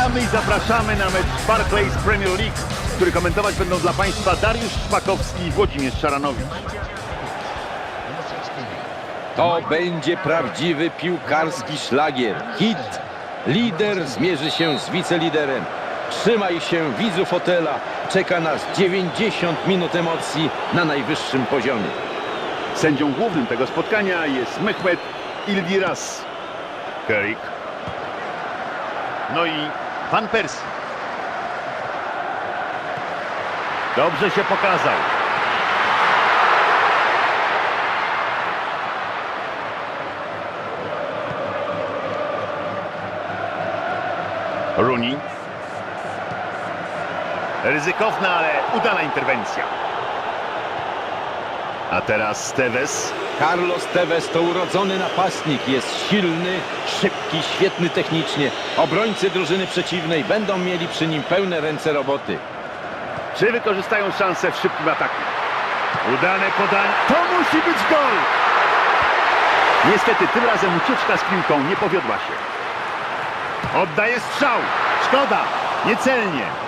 Witamy i zapraszamy na mecz Barclays Premier League, który komentować będą dla Państwa Dariusz Szpakowski i Włodzimierz Szaranowicz. To będzie prawdziwy piłkarski szlagier. Hit. Lider zmierzy się z wiceliderem. Trzymaj się widzu fotela. Czeka nas 90 minut emocji na najwyższym poziomie. Sędzią głównym tego spotkania jest Mehmet Ildiras. Kerik. No i Van Persie. Dobrze się pokazał. Rooney. Ryzykowna, ale udana interwencja. A teraz Tevez. Carlos Tevez to urodzony napastnik. Jest silny, szybki, świetny technicznie. Obrońcy drużyny przeciwnej będą mieli przy nim pełne ręce roboty. Czy wykorzystają szansę w szybkim ataku? Udane podanie. To musi być gol! Niestety tym razem ucieczka z piłką nie powiodła się. Oddaje strzał. Szkoda. Niecelnie.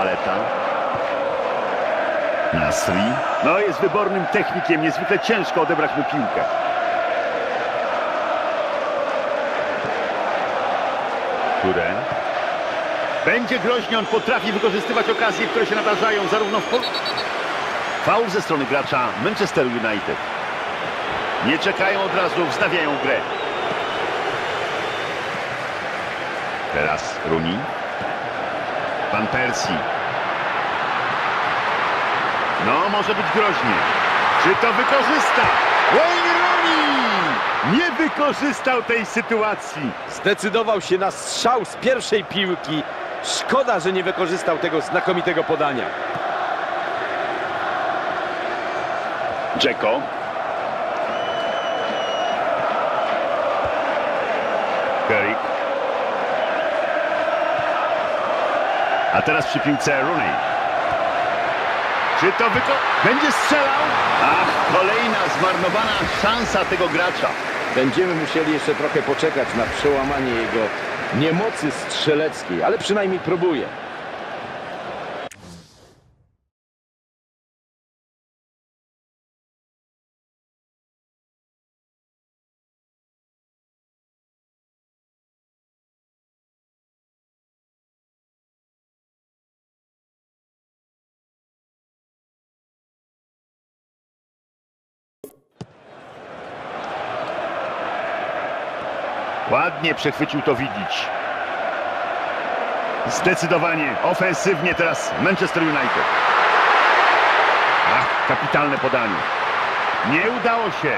Zabaleta. Nasri. No jest wybornym technikiem, niezwykle ciężko odebrać mu piłkę. Które? Będzie groźnie, on potrafi wykorzystywać okazje, które się nadarzają zarówno w. Faul ze strony gracza Manchester United. Nie czekają od razu, wznawiają grę. Teraz Rooney. Pan Persi. No, może być groźnie. Czy to wykorzysta? Wayne Rooney nie wykorzystał tej sytuacji. Zdecydował się na strzał z pierwszej piłki. Szkoda, że nie wykorzystał tego znakomitego podania. Dzeko. A teraz przy piłce Rooney. Czy to wyko... Będzie strzelał? Ach, kolejna zmarnowana szansa tego gracza. Będziemy musieli jeszcze trochę poczekać na przełamanie jego niemocy strzeleckiej, ale przynajmniej próbuje. Ładnie przechwycił to widzieć. Zdecydowanie ofensywnie teraz Manchester United. Ach, kapitalne podanie. Nie udało się.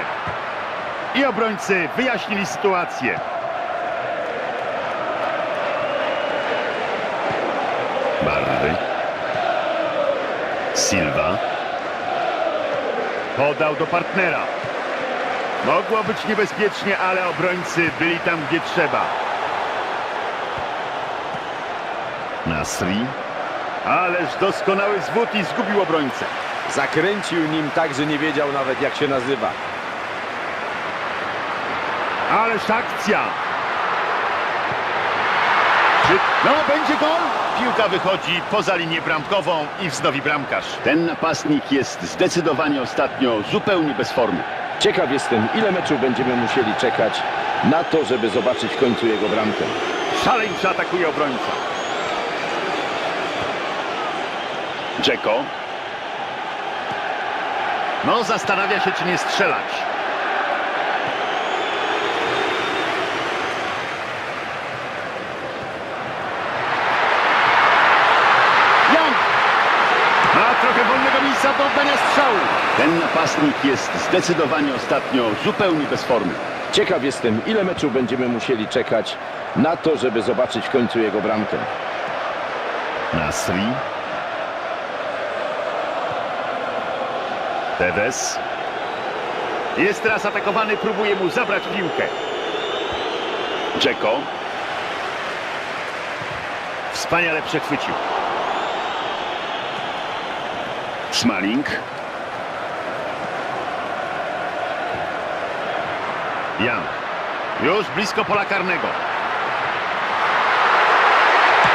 I obrońcy wyjaśnili sytuację. Barry. Silva. Podał do partnera. Mogło być niebezpiecznie, ale obrońcy byli tam, gdzie trzeba. Nasri. Ależ doskonały zwód i zgubił obrońcę. Zakręcił nim tak, że nie wiedział nawet jak się nazywa. Ależ akcja. Czy... No, będzie gol? Piłka wychodzi poza linię bramkową i wznowi bramkarz. Ten napastnik jest zdecydowanie ostatnio zupełnie bez formy. Ciekaw jestem, ile meczów będziemy musieli czekać na to, żeby zobaczyć w końcu jego bramkę. Szaleńczo atakuje obrońca. Dzeko. No, zastanawia się, czy nie strzelać. Jan! Ma trochę wolnego miejsca do oddania strzału. Ten napastnik jest zdecydowanie ostatnio zupełnie bez formy. Ciekaw jestem, ile meczów będziemy musieli czekać na to, żeby zobaczyć w końcu jego bramkę. Nasri. Tevez. Jest teraz atakowany, próbuje mu zabrać piłkę. Dzeko. W Wspaniale przechwycił. Smalling. Young. Już blisko pola karnego.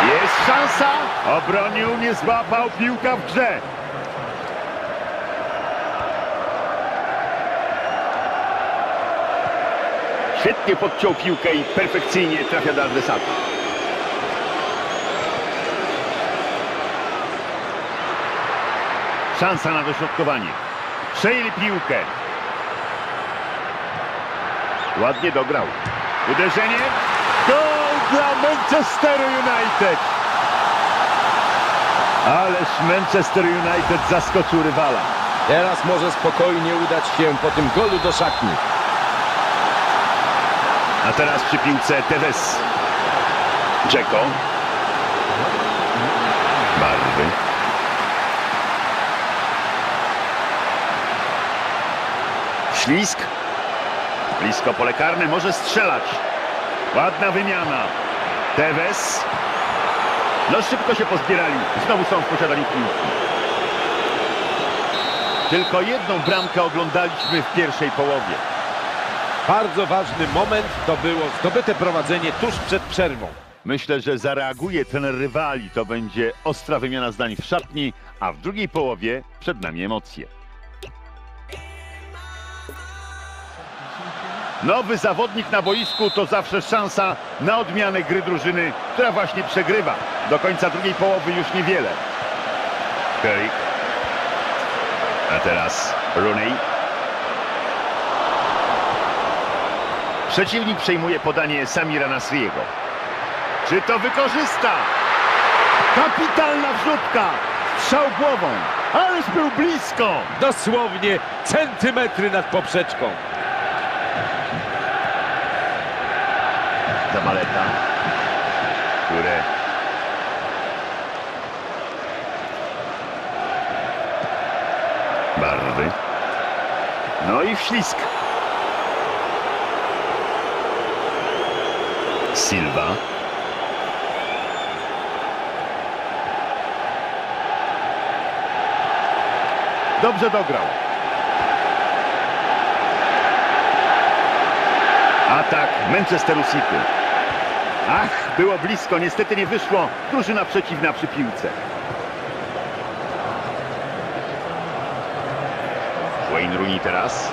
Jest szansa. Obronił, nie złapał. Piłka w grze. Świetnie podciął piłkę i perfekcyjnie trafia do adresata. Szansa na dośrodkowanie. Przejęli piłkę. Ładnie dograł. Uderzenie. Gol dla Manchesteru United. Ależ Manchester United zaskoczył rywala. Teraz może spokojnie udać się po tym golu do szatni. A teraz przy piłce Tevez. Dzeko. Barwy. Ślisk. Blisko pole karne, może strzelać. Ładna wymiana. Tevez. No szybko się pozbierali. Znowu są w posiadaniu piłki. Tylko jedną bramkę oglądaliśmy w pierwszej połowie. Bardzo ważny moment to było zdobyte prowadzenie tuż przed przerwą. Myślę, że zareaguje trener rywali. To będzie ostra wymiana zdań w szatni, a w drugiej połowie przed nami emocje. Nowy zawodnik na boisku to zawsze szansa na odmianę gry drużyny, która właśnie przegrywa. Do końca drugiej połowy już niewiele. Kerry. A teraz Rooney. Przeciwnik przejmuje podanie Samira Nasriego. Czy to wykorzysta? Kapitalna wrzutka! Strzał głową, ależ był blisko! Dosłownie centymetry nad poprzeczką. Zabaleta, które barwy. No i wślizg. Silva. Dobrze dograł. Atak Manchesteru City. Ach, było blisko, niestety nie wyszło. Drużyna przeciwna przy piłce. Wayne Rooney teraz.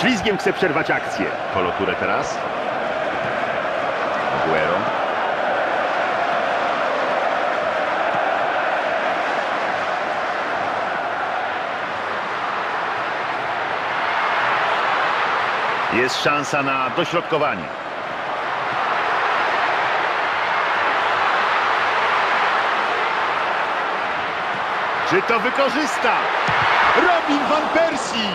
Ślizgiem chce przerwać akcję. Koloturę teraz. Jest szansa na dośrodkowanie. Czy to wykorzysta? Robin van Persie!